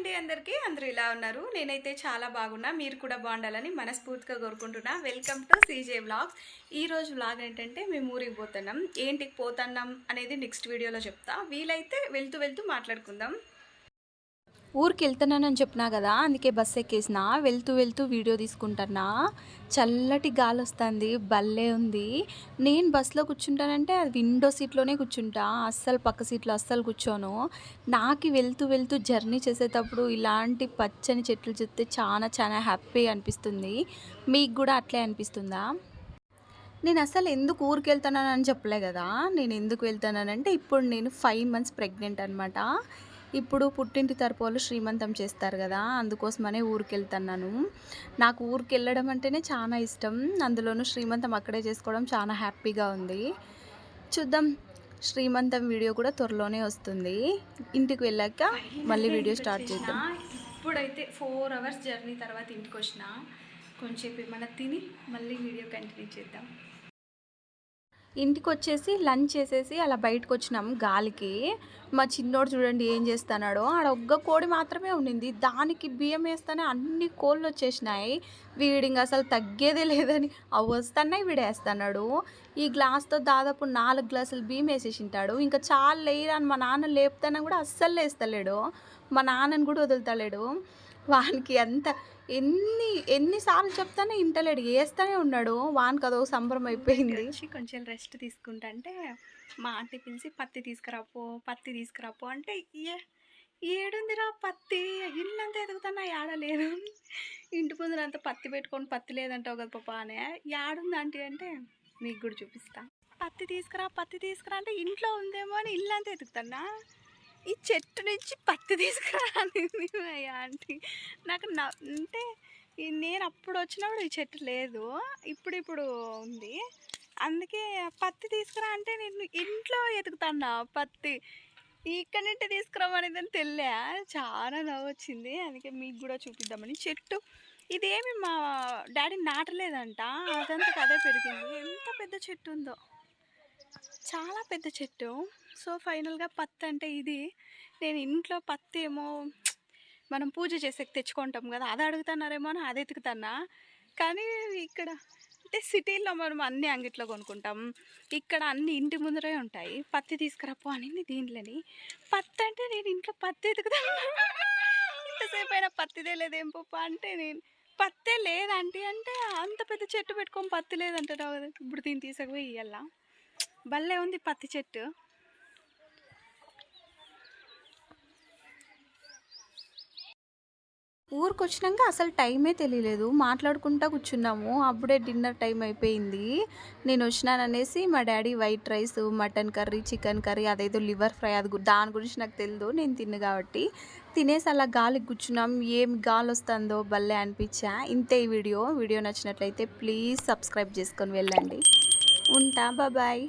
అండి అందరికీ? అందరూ ఇలా ఉన్నారు. నేనైతే చాలా బాగున్నా. మీరు కూడా బాగుండాలని మనస్ఫూర్తిగా కోరుకుంటున్నా. వెల్కమ్ టు సీజే వ్లాగ్స్ ఈరోజు వ్లాగ్ ఏంటంటే మేము ఊరికి పోతున్నాం. ఏంటికి పోతున్నాం అనేది నెక్స్ట్ వీడియోలో చెప్తా. వీలైతే వెళ్తూ వెళ్తూ మాట్లాడుకుందాం. ఊరికి వెళ్తున్నానని చెప్పినా కదా అందుకే బస్ ఎక్కేసిన వెళ్తూ వెళ్తూ వీడియో తీసుకుంటున్నా చల్లటి గాలి వస్తుంది భలే ఉంది. నేను బస్సులో కూర్చుంటానంటే అది విండో సీట్లోనే కూర్చుంటా అస్సలు పక్క సీట్లో అస్సలు కూర్చోను. నాకు వెళ్తూ వెళ్తూ జర్నీ చేసేటప్పుడు ఇలాంటి పచ్చని చెట్లు చూస్తే చాలా చాలా హ్యాపీ అనిపిస్తుంది. మీకు కూడా అట్లే అనిపిస్తుందా? నేను అసలు ఎందుకు ఊరికి వెళ్తున్నానని చెప్పలే కదా నేను ఎందుకు వెళ్తున్నానంటే ఇప్పుడు నేను ఫైవ్ మంత్స్ ప్రెగ్నెంట్ అనమాట ఇప్పుడు పుట్టింటి తరపు వాళ్ళు శ్రీమంతం చేస్తారు కదా అందుకోసమనే ఊరికి వెళ్తున్నాను నాకు ఊరికి వెళ్ళడం అంటేనే చాలా ఇష్టం. అందులోనూ శ్రీమంతం అక్కడే చేసుకోవడం చాలా హ్యాపీగా ఉంది. చూద్దాం శ్రీమంతం వీడియో కూడా త్వరలోనే వస్తుంది. ఇంటికి వెళ్ళాక మళ్ళీ వీడియో స్టార్ట్ చేద్దాం. ఇప్పుడైతే ఫోర్ అవర్స్ జర్నీ తర్వాత ఇంటికి వచ్చిన కొంచెంసేపు ఏమైనా తిని మళ్ళీ వీడియో కంటిన్యూ చేద్దాం. ఇంటికి వచ్చేసి లంచ్ చేసేసి అలా బయటకు వచ్చినాం గాలికి. మా చిన్నోడు చూడండి ఏం చేస్తున్నాడో ఆడ ఒక్క కోడి మాత్రమే ఉండింది. దానికి బియ్యం వేస్తానే అన్ని కోళ్ళు వచ్చేసినాయి. వీడింగ్ అసలు తగ్గేదే లేదని అవి వస్తున్నాయి వీడు ఈ గ్లాస్తో దాదాపు నాలుగు గ్లాసులు బియ్యం వేసేసింటాడు. ఇంకా చాలా లేరా అని మా నాన్న లేపుతానా కూడా అస్సలు లేస్తలేడు. మా నాన్నని కూడా వదులుతలేడు. వానికి ఎంత ఎన్ని ఎన్నిసార్లు చెప్తానే ఇంటలేడు. వేస్తూనే ఉన్నాడు. వానికి అదో సంబరం అయిపోయింది. కొంచెం రెస్ట్ తీసుకుంటా అంటే మా ఆంటీ పిలిచి పత్తి తీసుకురాపో పత్తి తీసుకురాపో. అంటే ఏ ఏడుందిరా పత్తి? ఇల్లంతా ఎదుగుతున్నా ఏడలేదు ఇంటి ముందరంతా పత్తి పెట్టుకొని పత్తి లేదంటావు కదా పాప అనే ఏడుంది ఆంటీ? అంటే మీకు కూడా చూపిస్తా. పత్తి తీసుకురా పత్తి తీసుకురా అంటే ఇంట్లో ఉందేమో అని ఇల్లంతా ఎదుగుతున్నా. ఈ చెట్టు నుంచి పత్తి తీసుకురా అనింది మా ఆంటీ. నాకు న- అంటే ఈ నేను అప్పుడు వచ్చినప్పుడు ఈ చెట్టు లేదు. ఇప్పుడు ఇప్పుడు ఉంది. అందుకే పత్తి తీసుకురా అంటే నేను ఇంట్లో ఎతుకుతాను పత్తి. ఇక్కడ నుండి తీసుకురామనేది అని తెలియ చాలా నవ్వు వచ్చింది అందుకే మీకు కూడా చూపిద్దామని. చెట్టు ఇదేమి మా డాడీ నాటలేదంట. అదంతా అదే పెరిగింది. ఎంత పెద్ద చెట్టు ఉందో. చాలా పెద్ద చెట్టు. సో ఫైనల్గా పత్తి అంటే ఇది. నేను ఇంట్లో పత్తి ఏమో మనం పూజ చేసేకి తెచ్చుకుంటాం కదా అది అడుగుతున్నారేమో అని అది ఎతుకుతానా కానీ ఇక్కడ అంటే సిటీలో మనం అన్ని అంగిట్లో కొనుక్కుంటాం. ఇక్కడ అన్ని ఇంటి ముందరే ఉంటాయి. పత్తి తీసుకురాపు అనింది దీంట్లోని పత్తి అంటే నేను ఇంట్లో పత్తి ఎతుకుతాను. ఇంతసేపు అయినా పత్తిదే లేదేం పప్ప అంటే నేను పత్తే లేదంటే అంటే అంత పెద్ద చెట్టు పెట్టుకొని పత్తి లేదంటారు ఇప్పుడు దీన్ని తీసుకుపోయి ఇవ్వాల భలే ఉంది పత్తి చెట్టు. ఊరికి వచ్చినాక అసలు టైమే తెలియలేదు. మాట్లాడుకుంటా కూర్చున్నాము. అప్పుడే డిన్నర్ టైం అయిపోయింది. నేను వచ్చినాననేసి మా daddy white rice mutton curry chicken curry అదేదో లివర్ ఫ్రై అది దాని గురించి నాకు తెలియదు నేను తిన్ను కాబట్టి. తినేసి అలా గాలికి కూర్చున్నాం. ఏం గాలి వస్తుందో భలే అనిపించా. ఇంతే ఈ వీడియో. వీడియో నచ్చినట్లయితే ప్లీజ్ సబ్స్క్రైబ్ చేసుకొని వెళ్ళండి. ఉంటా బాయ్.